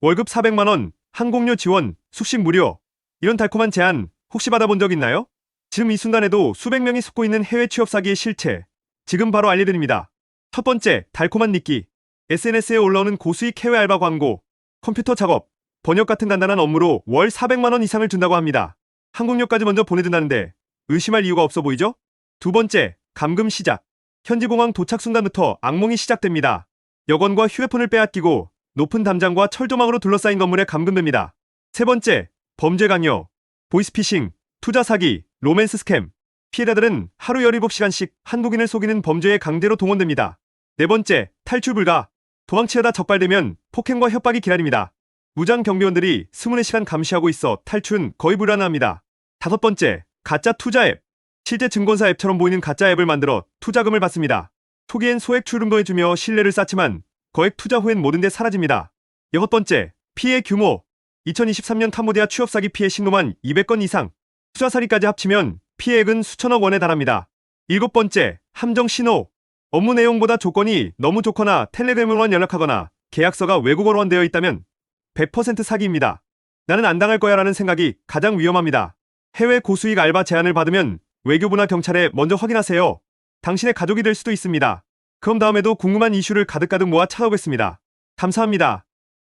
월급 400만원, 항공료 지원, 숙식 무료. 이런 달콤한 제안 혹시 받아본 적 있나요? 지금 이 순간에도 수백 명이 속고 있는 해외 취업 사기의 실체. 지금 바로 알려드립니다. 첫 번째, 달콤한 니끼. SNS에 올라오는 고수익 해외 알바 광고. 컴퓨터 작업, 번역 같은 간단한 업무로 월 400만원 이상을 준다고 합니다. 항공료까지 먼저 보내준다는데 의심할 이유가 없어 보이죠? 두 번째, 감금 시작. 현지 공항 도착 순간부터 악몽이 시작됩니다. 여권과 휴대폰을 빼앗기고 높은 담장과 철조망으로 둘러싸인 건물에 감금됩니다. 세 번째, 범죄 강요. 보이스피싱, 투자 사기, 로맨스 스캠. 피해자들은 하루 17시간씩 한국인을 속이는 범죄에 강제로 동원됩니다. 네 번째, 탈출 불가. 도망치려다 적발되면 폭행과 협박이 기다립니다. 무장 경비원들이 24시간 감시하고 있어 탈출은 거의 불가능합니다. 다섯 번째, 가짜 투자 앱. 실제 증권사 앱처럼 보이는 가짜 앱을 만들어 투자금을 받습니다. 초기엔 소액 출금도 해주며 신뢰를 쌓지만 거액 투자 후엔 모든 게 사라집니다. 여섯 번째, 피해 규모. 2023년 캄보디아 취업 사기 피해 신고만 200건 이상. 투자 사기까지 합치면 피해액은 수천억 원에 달합니다. 일곱 번째, 함정 신호. 업무 내용보다 조건이 너무 좋거나 텔레그램으로만 연락하거나 계약서가 외국어로만 되어 있다면 100% 사기입니다. 나는 안 당할 거야 라는 생각이 가장 위험합니다. 해외 고수익 알바 제안을 받으면 외교부나 경찰에 먼저 확인하세요. 당신의 가족이 될 수도 있습니다. 그럼 다음에도 궁금한 이슈를 가득가득 모아 찾아오겠습니다. 감사합니다.